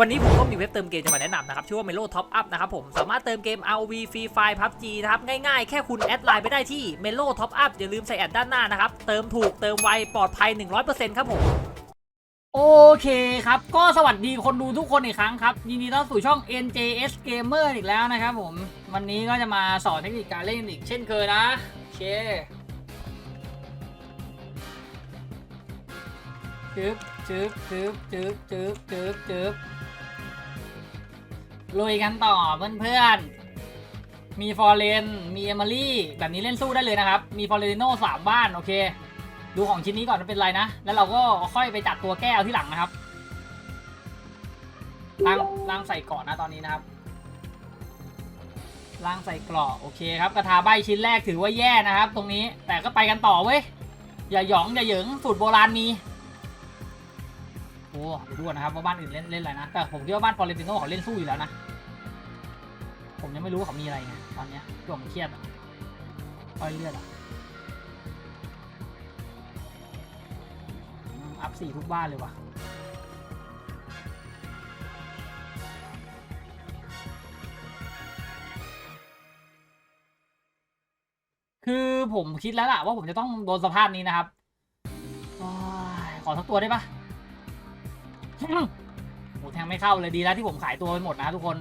วันนี้ผมก็มีเว็บเติมเกมจะมาแนะนำนะครับ ชื่อว่า Melo Top Up นะครับผม สามารถเติมเกม ROV Free Fire PUBG นะครับ ง่ายๆ แค่คุณแอดไลน์ไปได้ที่ Melo Top Up อย่าลืมใส่แอดด้านหน้านะครับ เติมถูกเติมไว ปลอดภัย 100%ครับผม โอเคครับ ก็สวัสดีคนดูทุกคนอีกครั้งครับ ยินดีต้อนรับสู่ช่อง NJS Gamer อีกแล้วนะครับผม วันนี้ก็จะมาสอนเทคนิคการเล่นอีกเช่นเคยนะโอเคจึ๊บจึ๊บจึ๊บจึ๊บจึ๊บจึ๊บจึ๊บ ลุยกันต่อเพื่อนๆ มีฟอร์เรน มีเอมิลี่ แบบนี้เล่นสู้ได้เลยนะครับ มีฟอร์เรนโน่สามบ้าน โอเค ดูของชิ้นนี้ก่อนว่าเป็นไรนะ แล้วเราก็ค่อยไปจัดตัวแก้วที่หลังนะครับล้างล้างใส่ก่อนนะตอนนี้นะครับล้างใส่กรอกโอเคครับกระทาใบชิ้นแรกถือว่าแย่นะครับ ตรงนี้แต่ก็ไปกันต่อเว้ยอย่าหยองอย่าเหยิงสูตรโบราณมี อ้เดี๋ยวดูก่อนนะครับว่าบ้านอื่นเล่นเล่นอะไรนะ แต่ผมคิดว่าบ้านฟอร์เรนติโน่เขาเล่นสู้อยู่แล้วนะ ผมยังไม่รู้เขามีอะไรไงตอนเนี้ยช่วงมันเครียดอะอ้อยเลือดอะอัพสี่ทุกบ้านเลยว่ะคือผมคิดแล้วล่ะว่าผมจะต้องโดนสภาพนี้นะครับอขอสักตัวได้ปะ โหแทงไม่เข้าเลยดีแล้วที่ผมขายตัวไปหมดนะทุกคน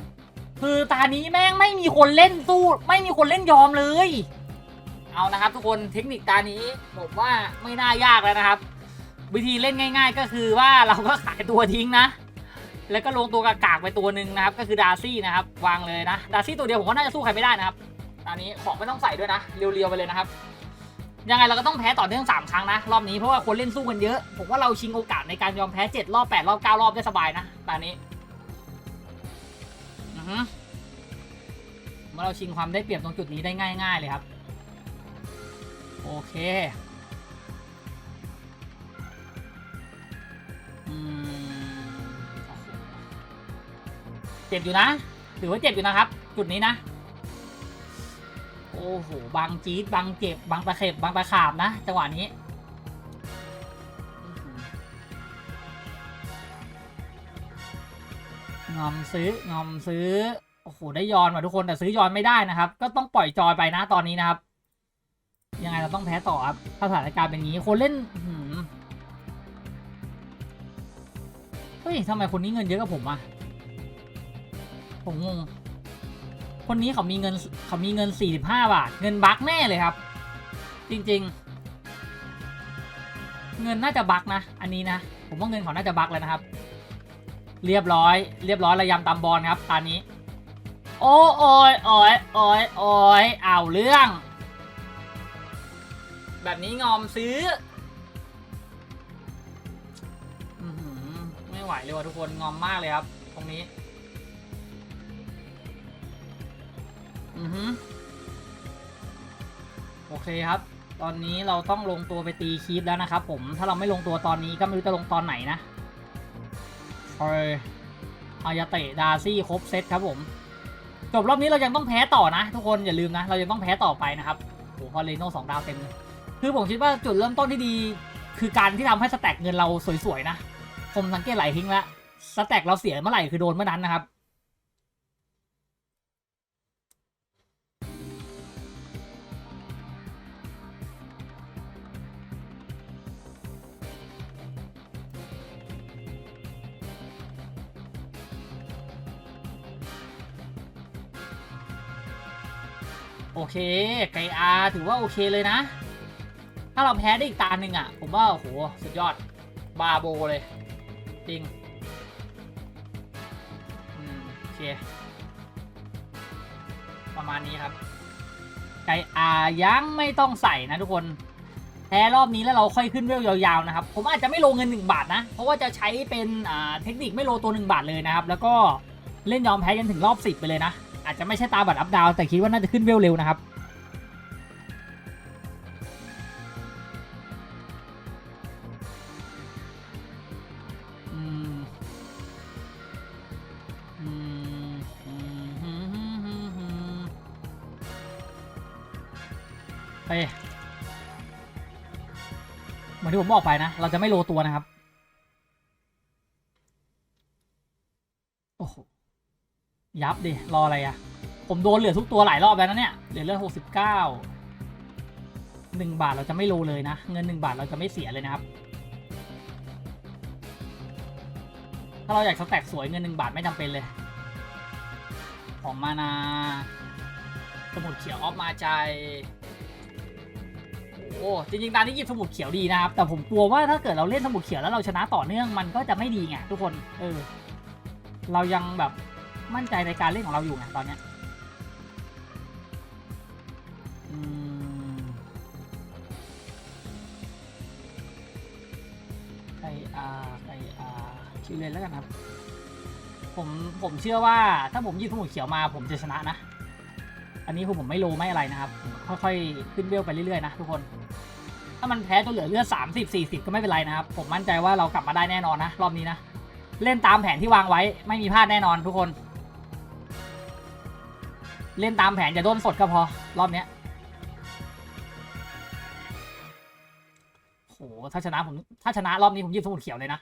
คือตานี้แม่งไม่มีคนเล่นสู้ ไม่มีคนเล่นยอมเลย เอานะครับ ทุกคนเทคนิคตานี้ผมว่าไม่น่ายากแล้วนะครับ วิธีเล่นง่าย ๆ ก็คือว่าเราก็ขายตัวทิ้งนะ แล้วก็ลงตัวกากๆไปตัวหนึ่งนะครับ ก็คือดาร์ซี่นะครับ วางเลยนะ ดาร์ซี่ตัวเดียวผมว่าน่าจะสู้ใครไม่ได้นะครับตอนนี้ของไม่ต้องใส่ด้วยนะเรียวๆไปเลยนะครับ ยังไงเราก็ต้องแพ้ต่อเนื่อง 3 ครั้งนะ รอบนี้เพราะว่าคนเล่นสู้กันเยอะ ผมว่าเราชิงโอกาสในการยอมแพ้ 7 รอบ 8 รอบ 9 รอบได้สบายนะตอนนี้เมื่อเราชิงความได้เปรียบตรงจุดนี้ได้ง่าย ๆ เลยครับ โอเคเจ็บอยู่นะ ถือว่าเจ็บอยู่นะครับ จุดนี้นะ อ้โหบางจี๊ดบางเจ็บบางตะเข็บบางตะขาบนะจังหวะนี้งอมซื้องอมซื้อโอ้โหได้ยอนว่ะทุกคนแต่ซื้อยอนไม่ได้นะครับ ก็ต้องปล่อยจอยไปนะตอนนี้นะครับ ยังไงเราต้องแพ้ต่อครับถ้าสถานการณ์เป็นงี้คนเล่นเฮ้ยทำไมคนนี้เงินเยอะกับผมอะผมงง คนนี้เขามีเงินเขามีเงิน 45 บาท เงินบักแน่เลยครับ จริงๆ เงินน่าจะบักนะ อันนี้นะ ผมว่าเงินเขาน่าจะบักแล้วนะครับ เรียบร้อย เรียบร้อยระยำตามบอลครับตอนนี้ โอ้โอยโอยโอยโอยเอาเรื่อง แบบนี้งอมซื้ออไม่ไหวเลยว่ะทุกคนงอมมากเลยครับ ตรงนี้ อือฮึโอเคครับ ตอนนี้เราต้องลงตัวไปตีคีปแล้วนะครับผม ถ้าเราไม่ลงตัวตอนนี้ก็ไม่รู้จะลงตอนไหนนะเอออายาเตะดาร์ซี่ครบเซตครับผม จบรอบนี้เรายังต้องแพ้ต่อนะ ทุกคนอย่าลืมนะ เรายังต้องแพ้ต่อไปนะครับโอ้โหพอเลโน่สองดาวเต็มเลยคือผมคิดว่าจุดเริ่มต้นที่ดี คือการที่ทำให้สแต็กเงินเราสวยๆนะ ผมสังเกตหลายทิ้งแล้วสแต็กเราเสียเมื่อไหร่คือโดนเมื่อนั้นนะครับ โอเค ไกอาถือว่าโอเคเลยนะ ถ้าเราแพ้ได้อีกตาหนึ่งอะ ผมว่าโอ้โหสุดยอด บาโบเลย จริง อืม โอเค ประมาณนี้ครับ ไกอายังไม่ต้องใส่นะทุกคน แพ้รอบนี้แล้วเราค่อยขึ้นเวลยาวๆนะครับ ผมอาจจะไม่ลงเงิน 1 บาทนะ เพราะว่าจะใช้เป็นอ่าเทคนิคไม่โลตัว 1 บาทเลยนะครับ แล้วก็เล่นยอมแพ้ยันถึงรอบ 10 ไปเลยนะ อาจจะไม่ใช่ตาบัตรอัพดาวแต่คิดว่าน่าจะขึ้นเวลเร็วนะครับเฮ้ยเหมือนที่ผมบอกไปนะ เราจะไม่โลตัวนะครับ โอ้โห ยับดิ รออะไรอะผมโดนเหลือทุกตัวหลายรอบแล้วนะเนี่ย เหลือเลือดหกสิบเก้าหนึ่งบาทเราจะไม่โลเลยนะ เงินหนึ่งบาทเราจะไม่เสียเลยนะครับ ถ้าเราอยากสแต็กสวยเงินหนึ่งบาทไม่จำเป็นเลย ของมานา สมุดเขียวออฟมาใจโอ้จริงๆตอนนี้หยิบสมุดเขียวดีนะครับ แต่ผมกลัวว่าถ้าเกิดเราเล่นสมุดเขียวแล้วเราชนะต่อเนื่องมันก็จะไม่ดีไงทุกคน เออ เรายังแบบ มั่นใจในการเล่นของเราอยู่ไงตอนเนี้ยอืมไออาร์ไออาร์คิวเลนแล้วกันครับ ผมผมเชื่อว่าถ้าผมยิบสมุดเขียวมาผมจะชนะนะ อันนี้คือผมไม่โลไม่อะไรนะครับ ค่อยๆ ขึ้นเวลไปเรื่อยๆนะทุกคน ถ้ามันแพ้จนเหลือเลือด30 40 ก็ไม่เป็นไรนะครับ ผมมั่นใจว่าเรากลับมาได้แน่นอนนะ รอบนี้นะ เล่นตามแผนที่วางไว้ไม่มีพลาดแน่นอนทุกคน เล่นตามแผนอย่าโดนสดก็พอ รอบเนี้ยโหถ้าชนะผม ถ้าชนะรอบนี้ผมยิบสมุดเขียวเลยนะ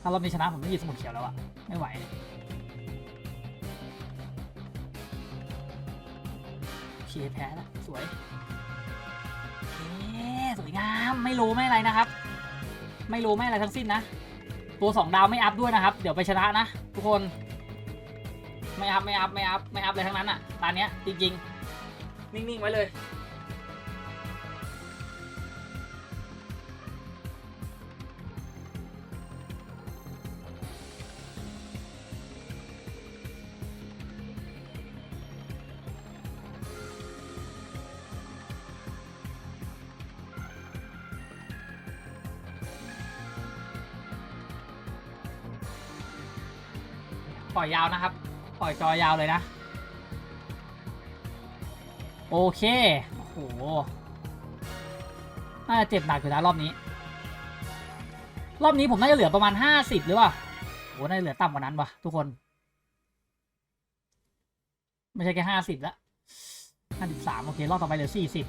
ถ้ารอบนี้ชนะผมต้องหยิบสมุดเขียวแล้วอะไม่ไหวโอเคแพ้แล้วสวยโอเคสวยงาม ไม่รู้ไม่อะไรนะครับ ไม่รู้ไม่อะไรทั้งสิ้นนะ ตัวสองดาวไม่อัพด้วยนะครับ เดี๋ยวไปชนะนะ ทุกคน ไม่อัพไม่อัพไม่อัพไม่อัพเลยทั้งนั้นอะตอนเนี้ยจริงๆ นิ่งๆไว้เลย ล่อยยาวนะครับ ปล่อยจอยาวเลยนะ โอเค โอ้โห น่าจะเจ็บหนักอยู่นะรอบนี้ รอบนี้ผมน่าจะเหลือประมาณห้าสิบหรือเปล่าโอ้น่าจะเหลือต่ำกว่านั้นวะทุกคน ไม่ใช่แค่ห้าสิบละห้าสิบสามโอเค รอบต่อไปเหลือสี่สิบ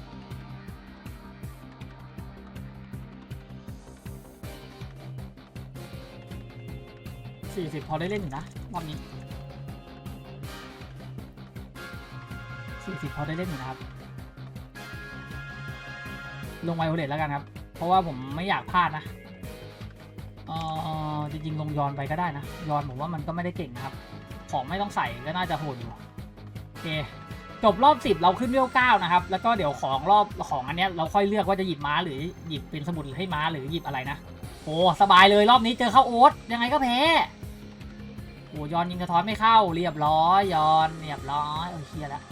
สี่สิบพอได้เล่นอยู่นะรอบนี้สี่สิบพอได้เล่นอยู่นะครับ ลงไวโอเลตแล้วกันครับ เพราะว่าผมไม่อยากพลาดนะเออจริงๆลงยอนไปก็ได้นะ ยอนผมว่ามันก็ไม่ได้เก่งนะครับ ของไม่ต้องใส่ก็น่าจะโหดอยู่โอเคจบรอบสิบเราขึ้นเวลเก้านะครับ แล้วก็เดี๋ยวของรอบของอันเนี้ยเราค่อยเลือกว่าจะหยิบม้าหรือหยิบเป็นสมุดให้ม้าหรือหยิบอะไรนะ โอ้สบายเลยรอบนี้เจอเข้าโอ๊ตยังไงก็แพ้ โอ้ยอนยิงกระท้อนไม่เข้าเรียบร้อยยอนเรียบร้อยโอ้ยเคลียร์แล้ว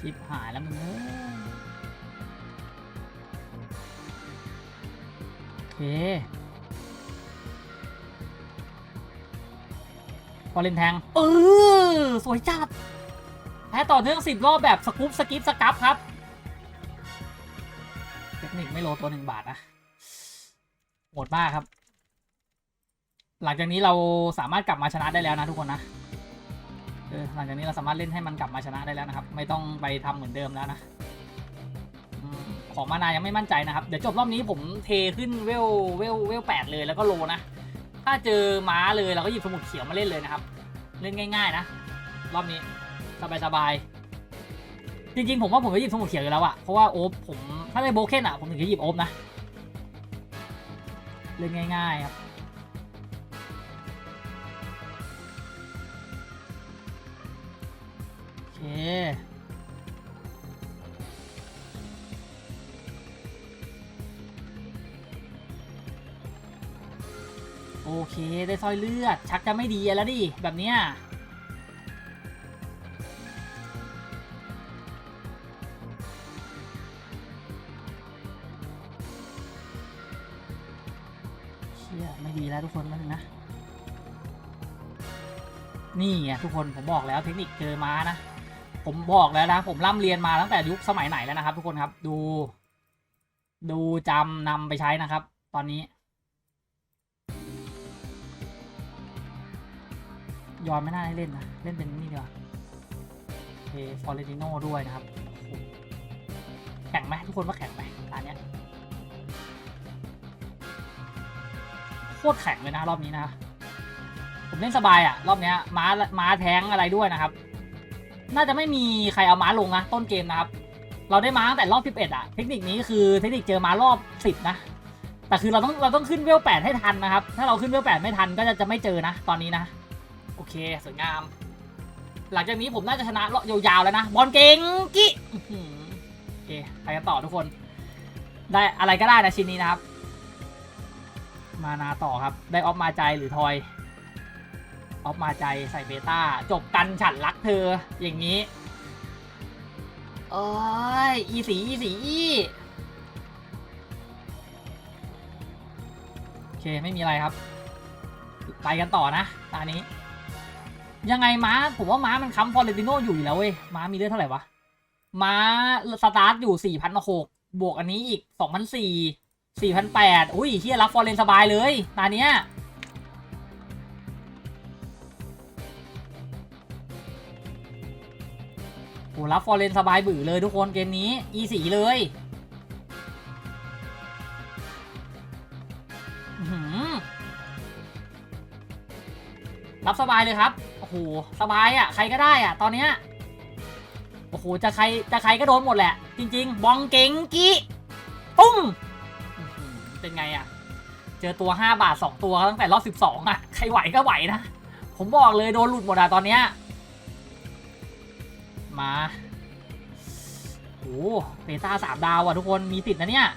ชิบหายแล้วมึงเอ้ยโอเคพอเล่นแทงเออสวยจัดแพ้ต่อเนื่องสิบรอบแบบสกู๊ปสกิปสกับครับ เทคนิคไม่โลตัวหนึ่งบาทนะโหดมากครับ หลังจากนี้เราสามารถกลับมาชนะได้แล้วนะทุกคนนะเออหลังจากนี้เราสามารถเล่นให้มันกลับมาชนะได้แล้วนะครับ ไม่ต้องไปทำเหมือนเดิมแล้วนะของมานายังไม่มั่นใจนะครับ เดี๋ยวจบรอบนี้ผมเทขึ้นเวลเวลเวลแปดเลยแล้วก็โลนะ ถ้าเจอม้าเลยเราก็หยิบสมุดเขียวมาเล่นเลยนะครับ เล่นง่าย ๆ นะ รอบนี้สบายๆจริงๆ ผมว่าผมจะหยิบสมุดเขียวอยู่แล้วอะเพราะว่าโอ๊บผมถ้าได้โบเคนอะผมถึงจะหยิบโอ๊บนะ เล่นง่าย ๆ ครับ โอเค ได้สร้อยเลือด ชักจะไม่ดีแล้วดิ แบบเนี้ยเชี่ยไม่ดีแล้วทุกคนนั่นงนะ นี่ไงทุกคน ผมบอกแล้วเทคนิคเจอม้านะ ผมบอกแล้วนะ ผมร่ำเรียนมาตั้งแต่ยุคสมัยไหนแล้วนะครับ ทุกคนครับ ดู ดูจำนำไปใช้นะครับ ตอนนี้ยอนไม่น่าให้เล่นนะ เล่นเป็นนี่ดีกว่าโอเคฟอร์เรติโนด้วยนะครับ แข็งไหมทุกคนว่าแข็งไหมตาเนี้ยโคตรแข็งเลยนะรอบนี้นะ ผมเล่นสบายอะรอบเนี้ยม้าม้าแท้งอะไรด้วยนะครับ น่าจะไม่มีใครเอาม้าลงนะต้นเกมนะครับ เราได้ม้าตั้งแต่รอบ 11อะเทคนิคนี้คือเทคนิคเจอม้ารอบ 10 นะ แต่คือเราต้องเราต้องขึ้นเวล 8 ให้ทันนะครับ ถ้าเราขึ้นเวล 8 ไม่ทันก็จะจะไม่เจอนะ ตอนนี้นะ โอเคสวยงาม หลังจากนี้ผมน่าจะชนะยาวๆแล้วนะ บอลเก่งกี้โอเคไปกันต่อทุกคน ได้อะไรก็ได้นะชิ้นนี้นะครับ มานาต่อครับ ได้ออฟมาใจหรือทอย ออฟมาใจใส่เบต้า จบกันฉันรักเธอ อย่างนี้ โอ้ย อีสี อีสีอีโอเค ไม่มีอะไรครับ ไปกันต่อนะ ตานี้ ยังไงม้า ผมว่าม้ามันค้ำฟอร์เรนติโนอยู่อยู่แล้วเว้ย ม้ามีเลือดเท่าไหร่วะ ม้าสตาร์ทอยู่4,006บวกอันนี้อีก2,004 4,008อุ้ยเฮียรับฟอร์เรนสบายเลย ตาเนี้ย โหรับฟอร์เรนสบายบือเลยทุกคนเกมนี้อีสีเลยหือรับสบายเลยครับ โอ้โห สบายอะ่ะ ใครก็ได้อะ่ะ ตอนเนี้ย โอ้โห จะใคร จะใครก็โดนหมดแหละ จริง ๆ บองเก่งกี้ปุ้มอื้อหือเป็นไงอะ่ะ เจอตัว 5 บาท 2 ตัวตั้งแต่รอบ 12อะ ใครไหวก็ไหวนะ ผมบอกเลยโดนหลุดหมดอะตอนเนี้ย มาโอ้เบต้าสามดาวอะทุกคนมีติดนะเนี่ย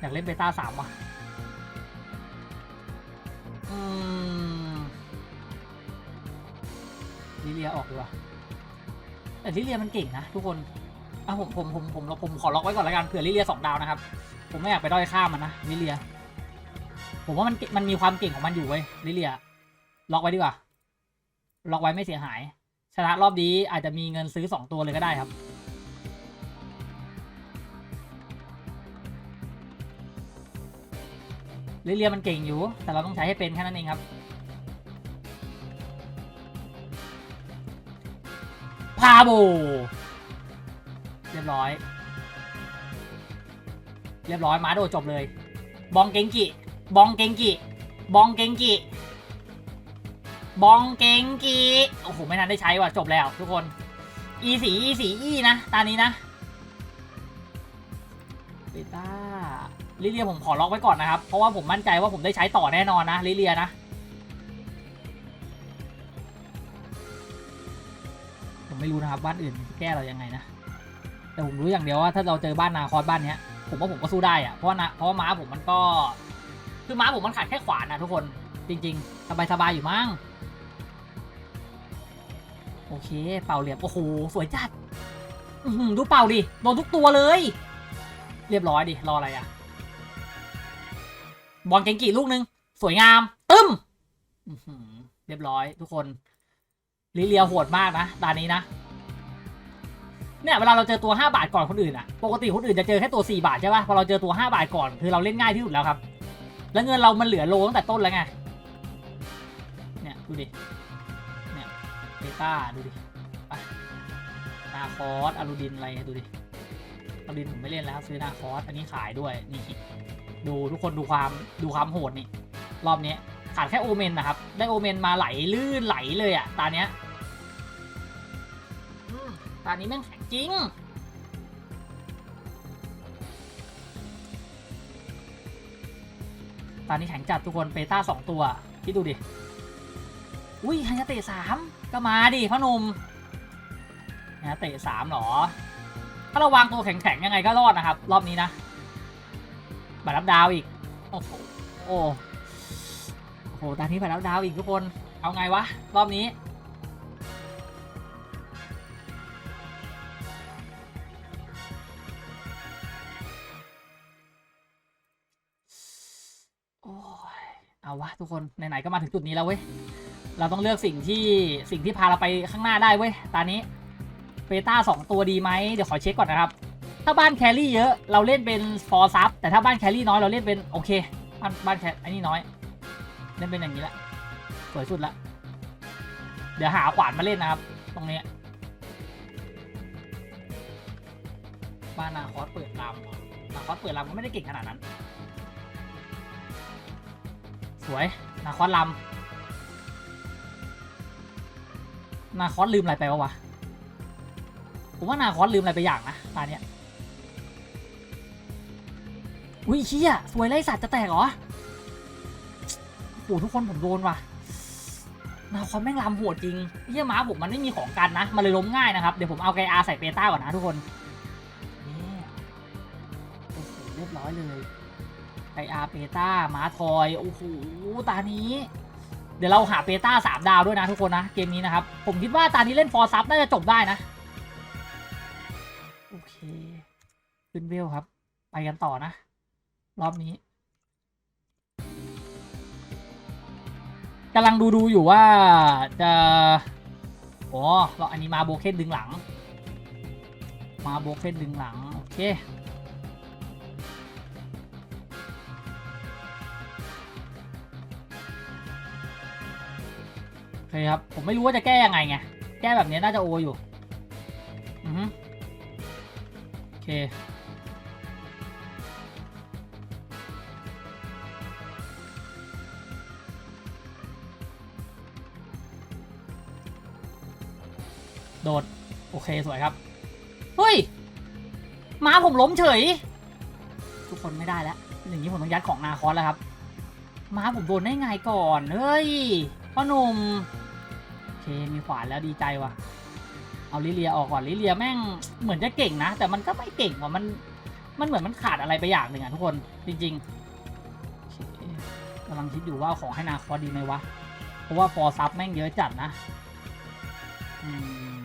อยากเล่นเบต้าสามว่ะลิเลียออกดีกว่าแต่ลิเลียมันเก่งนะทุกคนอะผมผมผมผมผมขอล็อกไว้ก่อนล้วกันเผื่อลิเลียสองดาวนะครับ ผมไม่อยากไปด้อยค่ามันนะลิเลีย ผมว่ามันมันมีความเก่งของมันอยู่เว้ยลิเลีย ล็อกไว้ดีกว่า ล็อกไว้ไม่เสียหาย ชนะรอบนี้อาจจะมีเงินซื้อ 2 ตัวเลยก็ได้ครับลิเลียมันเก่งอยู่ แต่เราต้องใช้ให้เป็นแค่นั้นเองครับ พาโบ เรียบร้อย เรียบร้อย มาโดจบเลย บองเกงกิ บองเกงกิ บองเกงกิ บองเกงกีโอ้โห ไม่ทันได้ใช้ว่ะ จบแล้วทุกคน e สี e สี e นะ ตานี้นะเบต้าลิเลียผมขอล็อกไว้ก่อนนะครับ เพราะว่าผมมั่นใจว่าผมได้ใช้ต่อแน่นอนนะลิเลียนะ ผมไม่รู้นะครับบ้านอื่นแก้เรายังไงนะ แต่ผมรู้อย่างเดียวว่าถ้าเราเจอบ้านนาคอสบ้านเนี้ย ผมว่าผมก็สู้ได้อะเพราะนะเพราะม้าผมมันก็ คือม้าผมมันขาดแค่ขวานนะทุกคนจริง ๆ สบายๆอยู่มั้ง อเค เป่าเหลี่ยม โอ้โห สวยจัดดูเป่าดิ โดนทุกตัวเลย เรียบร้อยดิ รออะไรอะบอลเกงกีลูกนึง สวยงาม ตึ้มเรียบร้อยทุกคนลิเลียโหดมากนะตานนี้นะ เนี่ยเวลาเราเจอตัว 5 บาทก่อนคนอื่นอะปกติคนอื่นจะเจอแค่ตัว 4 บาทใช่ปะพอเราเจอตัว 5 บาทก่อน คือเราเล่นง่ายที่สุดแล้วครับ แล้วเงินเรามันเหลือโลตั้งแต่ต้นแล้วไง เนี่ยดูดิ ต้าดูดิไปนาคอสอารูดินอะไรดูดิอารูดินผมไม่เล่นแล้วซื้อนาคอสอันนี้ขายด้วยนี่ดูทุกคนดูความดูความโหดนี่ รอบนี้ขาดแค่โอเมนนะครับ ได้โอเมนมาไหลลื่นไหลเลยอะตาเนี้ยตานี้แม่งแข็งจริงตอนนี้แข็งจัดทุกคนเปต้าสองตัว คิดดูดิ อุ้ยฮันยาเตะสาม ก็มาดิพ่อหนุ่มนยาเตะสามเหรอ ถ้าเราวางตัวแข็งๆยังไงก็รอดนะครับ รอบนี้นะบัตรับดาวอีก โอ้โหโอ้โหตอนนี้บัตรรับดาวอีกทุกคน เอาไงวะ รอบนี้โอ้ยเอาวะทุกคนไหนๆก็มาถึงจุดนี้แล้วเว้ย เราต้องเลือกสิ่งที่สิ่งที่พาเราไปข้างหน้าได้เว้ยตอนนี้เบต้าสองตัวดีไหมเดี๋ยวขอเช็คก่อนนะครับ ถ้าบ้านแครี่เยอะเราเล่นเป็นฟอร์ซับแต่ถ้าบ้านแครี่น้อยเราเล่นเป็นโอเค บ้านบ้านแคไอ้นี่น้อย เล่นเป็นอย่างนี้ละสวยสุดละเดี๋ยวหาขวานมาเล่นนะครับ ตรงนี้บ้านนาคอสเปิดลำนาคอสเปิดลำก็ไม่ได้เก่งขนาดนั้น สวยนาคอสลำ นาคอสลืมอะไรไปวะวะ ผมว่านาคอสลืมอะไรไปอย่างนะตาเนี้ยอุ้ยเชี่ยสวยไรสัตว์จะแตกเหรอโอ้ทุกคนผมโดนว่ะนาคอสแม่งลำโหดจริงเฮียม้าผมมันไม่มีของกันนะ มันเลยล้มง่ายนะครับ เดี๋ยวผมเอาไกอาใส่เปต้าก่อนนะทุกคนนี่โอ้โหเรียบร้อยเลยไกอาเปต้าม้าทอย โอ้โหตานี้ เดี๋ยวเราหาเปต้าสามดาวด้วยนะทุกคนนะเกมนี้นะครับ ผมคิดว่าตานี้เล่นฟอร์ซับน่าจะจบได้นะ โอเค ขึ้นเวลครับ ไปกันต่อนะ รอบนี้กำลังดูดูอยู่ว่าจะโอ๋อเราอันนี้มาโบเคนดึงหลัง มาโบเคนดึงหลัง โอเค เคครับ ผมไม่รู้ว่าจะแก้ยังไงไง แก้แบบนี้น่าจะโออยู่อือโอเคโดด โอเค สวยครับ เฮ้ยม้าผมล้มเฉย ทุกคนไม่ได้แล้ว อย่างนี้ผมต้องยัดของนาคอสแล้วครับม้าผมโดนได้ไงก่อน เฮ้ยพ่อหนุ่ม เคมีขวานแล้วดีใจว่ะ เอาลิเลียออกก่อนลิเลียแม่งเหมือนจะเก่งนะ แต่มันก็ไม่เก่งว่ะมันมันเหมือนมันขาดอะไรไปอย่างหนึ่งอะทุกคนจริงๆกำลังคิดอยู่ว่าของให้นาคอสดีไหมวะ เพราะว่าฟอร์ซับแม่งเยอะจัดนะอืม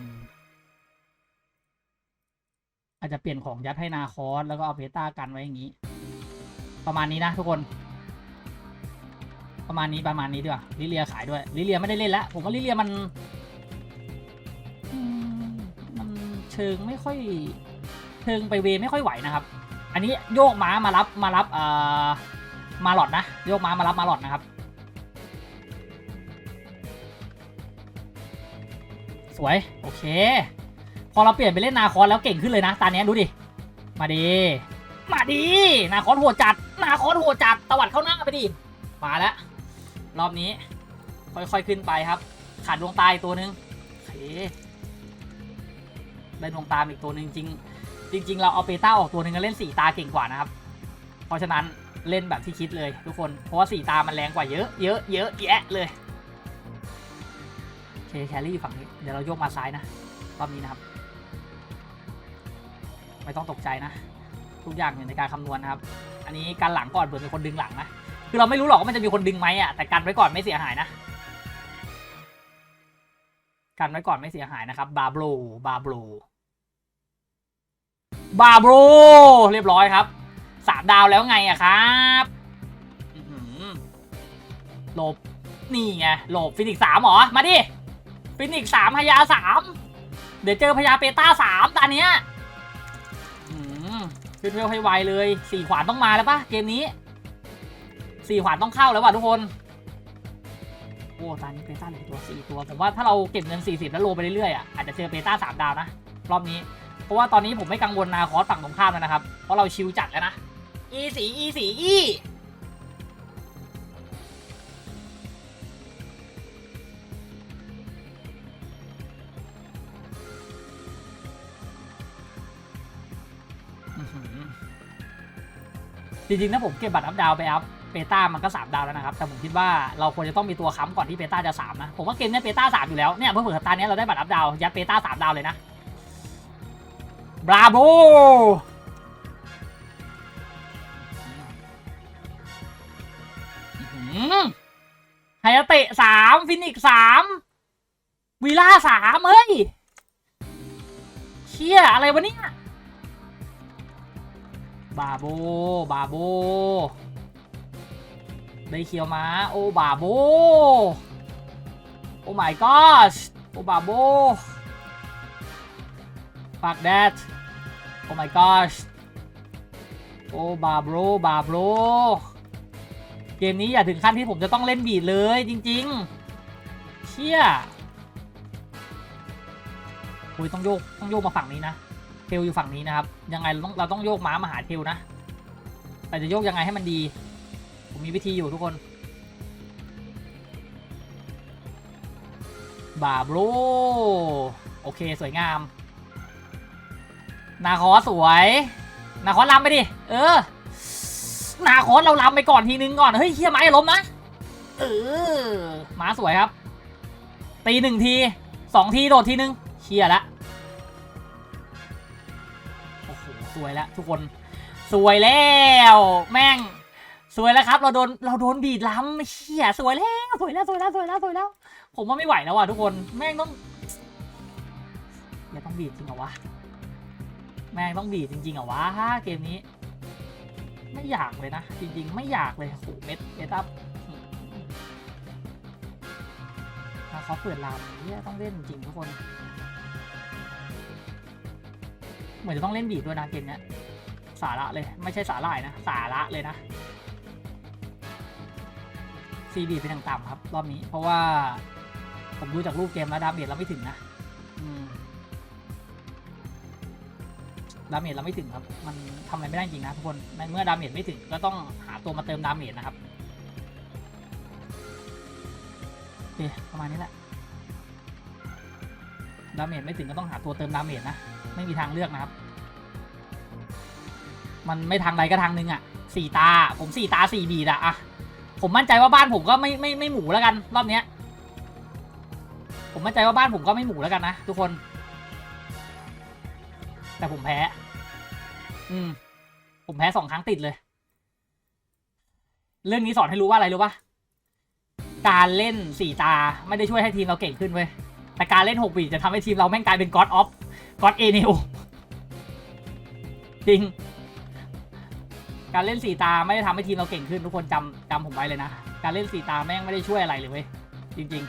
อาจจะเปลี่ยนของยัดให้นาคอสแล้วก็เอาเพต้ากันไว้อย่างนี้ ประมาณนี้นะทุกคน ประมาณนี้ประมาณนี้ดีกว่าลิเลียขายด้วยลิเลียไม่ได้เล่นแล้วผมว่าลิเลียมันมันเชิงไม่ค่อยเชิงไปเวไม่ค่อยไหวนะครับ อันนี้โยกม้ามารับมารับเอ่อมาหลอดนะโยกม้ามารับมาหลอดนะครับ สวยโอเค พอเราเปลี่ยนไปเล่นนาคอนแล้วเก่งขึ้นเลยนะตาเนี้ยดูดิมาดีมาดีนาคอนโหดจัดนาคอนโหดจัดตวัดเข้าหน้าไปดิมาแล้ว รอบนี้ ค่อยๆขึ้นไปครับ ขาดดวงตาอีกตัวหนึ่งโอเคได้ดวงตาอีกตัวหนึ่งจริงจริง ๆ เราเอาเปต้าออกตัวหนึ่งก็เล่นสี่ตาเก่งกว่านะครับ เพราะฉะนั้นเล่นแบบที่คิดเลยทุกคน เพราะว่าสี่ตามันแรงกว่าเยอะเยอะเยอะแยะเลยเคแครี่ฝั่งนี้ เดี๋ยวเราโยกมาซ้ายนะรอบนี้นะครับ ไม่ต้องตกใจนะ ทุกอย่างอยู่ในการคำนวณนะครับ อันนี้การหลังก่อนเผื่อมีคนดึงหลังนะ คือเราไม่รู้หรอกว่ามันจะมีคนดึงไหมอะแต่กันไว้ก่อนไม่เสียหายนะ กันไว้ก่อนไม่เสียหายนะครับ บาโบรบาโบรบาโบรเรียบร้อยครับสามดาวแล้วไงอะครับหลบนี่ไงหลบฟินิกซ์สามหรอ มาดิฟินิกซ์สามพญาสามเดี๋ยวเจอพญาเปต้าสามตาเนี้ยอืมขึ้นเวลให้ไวเลยสี่ขวานต้องมาแล้วปะเกมนี้ สี่ขวานต้องเข้าแล้วว่ะทุกคน โอ้ตอนนี้เปต้าเหลือตัวสี่ตัว ผมว่าถ้าเราเก็บเงิน 40 แล้วโลไปเรื่อยๆอะอาจจะเจอเปต้าสามดาวนะ รอบนี้ เพราะว่าตอนนี้ผมไม่กังวลนาคอสฝั่งตรงข้ามแล้วนะครับ เพราะเราชิลจัดแล้วนะ อีสีอีสีอีจริงๆถ้าผมเก็บบัตรอัพดาวไปอัพ เปต้ามันก็ 3 ดาวแล้วนะครับ แต่ผมคิดว่าเราควรจะต้องมีตัวค้ำก่อนที่เปต้าจะ3นะ ผมว่าเกมนี้เปต้า3อยู่แล้วเนี่ยเพื่อเผื่อตาเนี้ยเราได้บัตรอัพดาวยัดเปต้า3ดาวเลยนะบราโวไฮยาเตะสามฟินิกสามวีล่าสามเฮ้ยเชี่ยอะไรวะเนี่ยบาโบบาโบ ได้เคียวมาโอบาโบ โอ้ my gosh โอบาโบ fuck that โอ้ my gosh โอบาโบรบาโบรเกมนี้อย่าถึงขั้นที่ผมจะต้องเล่นบีดเลยจริง ๆ เชี่ยโอ้ยต้องโยกต้องโยกมาฝั่งนี้นะเทลอยู่ฝั่งนี้นะครับ ยังไงเราต้องเราต้องโยกม้ามาหาเทลนะ แต่จะโยกยังไงให้มันดี ผมมีวิธีอยู่ทุกคน บาโบรโอเคสวยงาม นาคอสสวย นาคอสลำไปดิ เออ นาคอเราลำไปก่อนทีนึงก่อน เฮ้ยเฮียไม้ล้มนะเออม้าสวยครับ ตีหนึ่งทีสองทีโดดทีนึงเชียละโอ้โหสวยแล้วทุกคน สวยแล้ว แม่ง สวยแล้วครับ เราโดนเราโดนบีดล้ำเชียสวยแล้วสวยแล้วสวยแล้วสวยแล้วสวยแล้ว ผมว่าไม่ไหวแล้วว่ะทุกคนแม่งต้องอย่าต้องบีดจริงเหรอวะแม่งต้องบีดจริงๆเหรอวะเกมนี้ ไม่อยากเลยนะ จริงๆ ไม่อยากเลยโหเม็ดเม็ดอัพถ้าเขาเปิดรามเนี่ยต้องเล่นจริงทุกคน เหมือนจะต้องเล่นบีดด้วยนะเกมเนี้ยสาระเลย ไม่ใช่สาหร่ายนะ สาระเลยนะ ซีบีเป็นอย่างต่ำครับ รอบนี้ เพราะว่าผมดูจากรูปเกมแล้วดาเมจเราไม่ถึงนะอืมดาเมจเราไม่ถึงครับ มันทำอะไรไม่ได้จริงนะทุกคนเมื่อดาเมจไม่ถึงก็ต้องหาตัวมาเติมดาเมจนะครับโอเคประมาณนี้แหละดาเมจไม่ถึงก็ต้องหาตัวเติมดาเมจนะ ไม่มีทางเลือกนะครับ มันไม่ทางใดก็ทางหนึงอะสี่ตา ผมสี่ตาสี่บีดอะอะ ผมมั่นใจว่าบ้านผมก็ไม่ไม่ไม่หมูแล้วกัน รอบเนี้ย ผมมั่นใจว่าบ้านผมก็ไม่หมูแล้วกันนะทุกคน แต่ผมแพ้ อืม ผมแพ้สองครั้งติดเลย เรื่องนี้สอนให้รู้ว่าอะไรรู้ปะการเล่นสี่ตาไม่ได้ช่วยให้ทีมเราเก่งขึ้นเว้ยแต่การเล่นหกปีจะทำให้ทีมเราแม่งกลายเป็น God of God a n e l จริง การเล่นสี่ตาไม่ได้ทำให้ทีมเราเก่งขึ้นทุกคนจำจำผมไว้เลยนะ การเล่นสี่ตาแม่งไม่ได้ช่วยอะไรเลยเว้ยจริง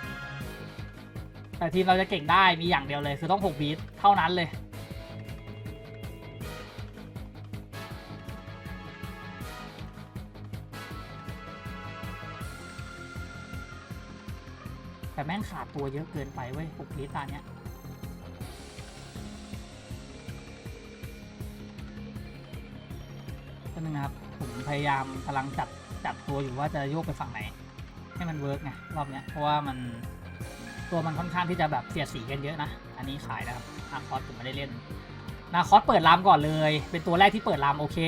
ๆ แต่ทีมเราจะเก่งได้มีอย่างเดียวเลย คือต้องหกบีทเท่านั้นเลย แต่แม่งขาดตัวเยอะเกินไปเว้ยหกบีทตาเนี้ย นึงนะครับผมพยายามกำลังจับจับตัวอยู่ว่าจะโยกไปฝั่งไหน ให้มันเวิร์กไงรอบเนี้ยเพราะว่ามันตัวมันค่อนข้างที่จะแบบเสียดสีกันเยอะนะ อันนี้ขายนะครับนาคอสผมไม่ได้เล่นนาคอสเปิดลามก่อนเลย เป็นตัวแรกที่เปิดลามโอเค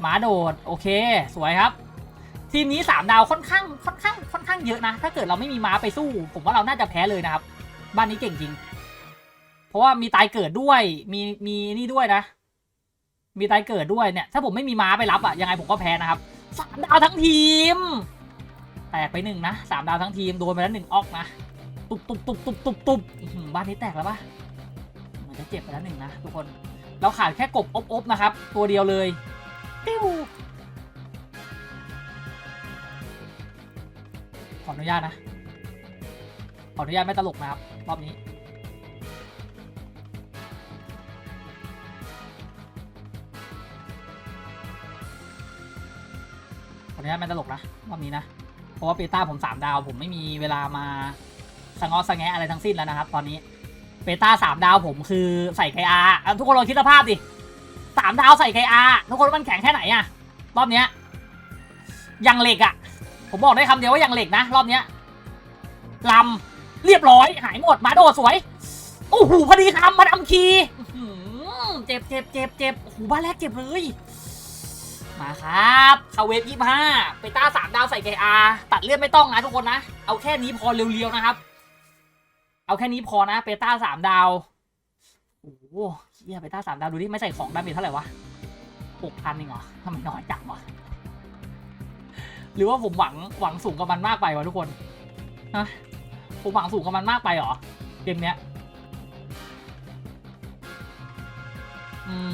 หมาโดดโอเค สวยครับ ทีมนี้สามดาวค่อนข้างค่อนข้างค่อนข้างเยอะนะ ถ้าเกิดเราไม่มีม้าไปสู้ ผมว่าเราน่าจะแพ้เลยนะครับ บ้านนี้เก่งจริง เพราะว่ามีตายเกิดด้วยมีมีนี่ด้วยนะ มีตายเกิดด้วยเนี่ย ถ้าผมไม่มีม้าไปรับอะยังไงผมก็แพ้นะครับสามดาวทั้งทีม แตกไปหนึ่งนะสามดาวทั้งทีมโดนไปแล้วหนึ่งออกนะตุบตุบตุบตุบตุบตุบอื้อหือบ้านนี้แตกแล้วปะมันจะเจ็บไปแล้วหนึ่งนะทุกคนเราขาดแค่กบอบอบนะครับ ตัวเดียวเลยปิ้วขออนุญาตนะ ขออนุญาตไม่ตลกนะครับ รอบนี้ นุญาตไม่ตลกนะรอบนี้นะ เพราะว่าเปต้าผมสามดาว ผมไม่มีเวลามาสงอสงแงอะไรทั้งสิ้นแล้วนะครับ ตอนนี้เปต้าสามดาวผมคือใส่ไคอาร์ทุกคนลองคิดสภาพดิสามดาวใส่ไคอาร์ทุกคนมันแข็งแค่ไหนอะรอบเนี้ยยังเหล็กอะผมบอกได้คำเดียวว่ายังเหล็กนะ รอบเนี้ยลำเรียบร้อยหายหมดมาโดสวยโอ้โหพอดีคำมาดำคีเจ็บเจ็บเจ็บเจ็บโอ้โหบ้านแรกเจ็บเลย มาครับคาเวฟยี่ห้าไปต้าสามดาวใส่ไกอาตัดเลือดไม่ต้องนะทุกคนนะ เอาแค่นี้พอเรียวๆนะครับ เอาแค่นี้พอนะเปต้าสามดาว โอ้โหเฮียเปต้าสามดาวดูดิไม่ใส่ของดาเมจเท่าไหร่วะหกพันเองเหรอทำไมน้อยจังวะหรือว่าผมหวังหวังสูงกับมันมากไปวะทุกคนฮะผมหวังสูงกับมันมากไปเหรอเกมเนี้ยอืม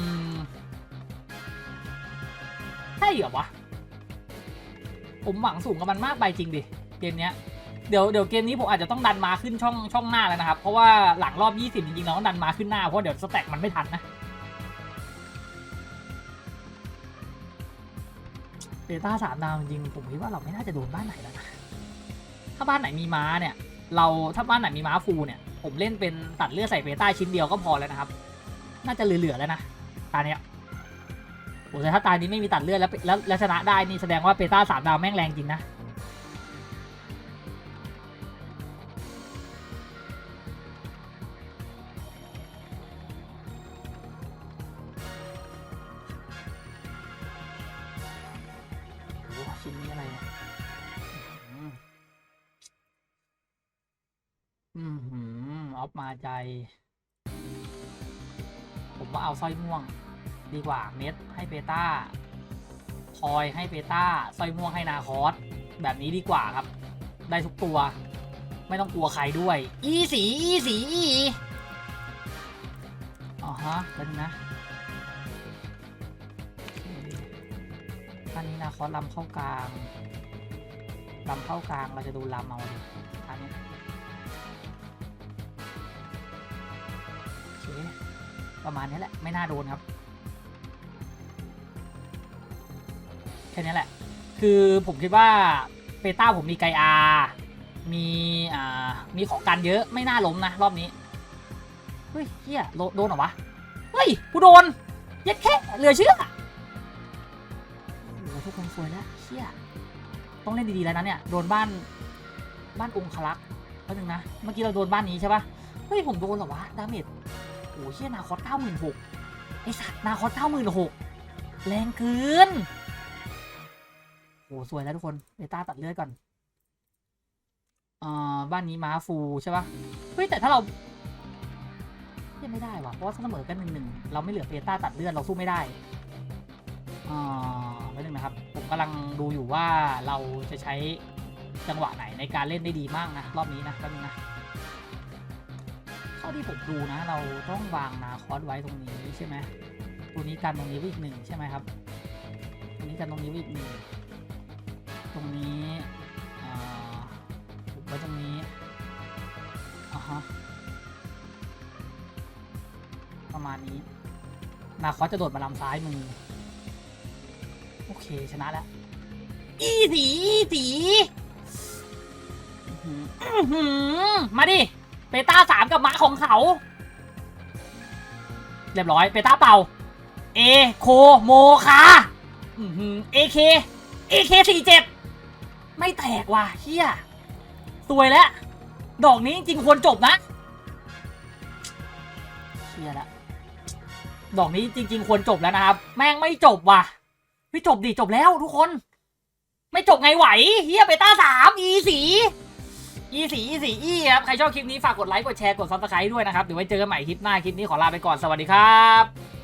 ช่เหรอวะ ผมหวังสูงกับมันมากไปจริงดิ เกมเนี้ย เดี๋ยวเดี๋ยวเกมนี้ผมอาจจะต้องดันมาขึ้นช่องช่องหน้าแล้วนะครับ เพราะว่าหลังรอบ 20 จริงๆเราต้องดันมาขึ้นหน้า เพราะเดี๋ยวสแต็กมันไม่ทันนะเบต้าสามดาวจริงผมคิดว่าเราไม่น่าจะโดนบ้านไหนแล้วนะ ถ้าบ้านไหนมีม้าเนี่ย เราถ้าบ้านไหนมีม้าฟูลเนี่ย ผมเล่นเป็นตัดเลือดใส่เบต้าชิ้นเดียวก็พอแล้วนะครับ น่าจะเหลือๆแล้วนะตาเนี้ย โอ้แต่ถ้าตายนี้ไม่มีตัดเลือดแล้วแล้วแล้วชนะได้นี่แสดงว่าเบต้าสามดาวแม่งแรงจริงนะชิ้นนี้อะไรอืมออฟมาใจ ผมว่าเอาสร้อยม่วง ดีกว่า เม็ดให้เบต้าคอยให้เบต้าสร้อยม่วงให้นาคอสแบบนี้ดีกว่าครับ ได้ทุกตัว ไม่ต้องกลัวใครด้วย อีสีอีสีอีอ๋อฮะเป็นงนะโอเคท่านี้นาคอสลำเข้ากลางลำเข้ากลางเราจะดูลำเอาดิท่านี้โอเคประมาณนี้แหละ ไม่น่าโดนครับ แค่นี้แหละ คือผมคิดว่าเปต้าผมมีไกอามีอ่ามีของกันเยอะไม่น่าล้มนะรอบนี้ เฮ้ยเฮียโดโดนหรอวะ เฮ้ยกูโดนเย็ดแค่เหลือเชื่อโอ้โหทุกคนสวยแล้วเชี่ยต้องเล่นดีๆแล้วนะเนี่ย โดนบ้านบ้านองคลักษ์แป๊บนึงนะ เมื่อกี้เราโดนบ้านนี้ใช่ปะเฮ้ยผมโดนหรอวะ ดาเมจโอ้เชี่ยนาคอสเก้าหมื่นหกไอสัตว์นาคอสเก้าหมื่นหกแรงเกิน โอ้สวยแล้วทุกคนเบต้าตัดเลือดก่อนอ่าบ้านนี้ม้าฟูใช่ปะเฮ้ยแต่ถ้าเรายังไม่ได้ว่ะเพราะว่าเสมอกันหนึ่งหนึ่งเราไม่เหลือเบต้าตัดเลือดเราสู้ไม่ได้อ่าไม่นึงนะครับ ผมกำลังดูอยู่ว่าเราจะใช้จังหวะไหนในการเล่นได้ดีมากนะรอบนี้นะแป๊บนึงนะเท่าที่ผมดูนะ เราต้องวางนาคอสไว้ตรงนี้ใช่ไหมตัวนี้กันตรงนี้ไว้อีกหนึ่งใช่ไหมครับตรงนี้กันตรงนี้ไว้อีกหนึ่ง ตรงนี้อ่าไว้ตรงนี้อ่าฮะประมาณนี้ นาคอสจะโดดมาลำซ้ายมือ โอเค ชนะแล้ว อีสีอีสีอื้อหืออื้อหือมาดิ เปต้าสามกับม้าของเขา เรียบร้อย เปต้าเป่า เอ โค โมคาเอเค เอเคสี่เจ็ด ไม่แตกว่ะเฮียสวยแล้ว ดอกนี้จริงๆควรจบนะเฮียละ ดอกนี้จริง ๆ ควรจบแล้วนะครับ แม่งไม่จบว่ะไม่จบดิจบแล้วทุกคน ไม่จบไงไหวเฮียเปต้าสามอีสีอีสีอีสีอีครับ ใครชอบคลิปนี้ฝากกดไลค์ กดแชร์ กดซับสไครต์ด้วยนะครับ เดี๋ยวไว้เจอกันใหม่คลิปหน้า คลิปนี้ขอลาไปก่อน สวัสดีครับ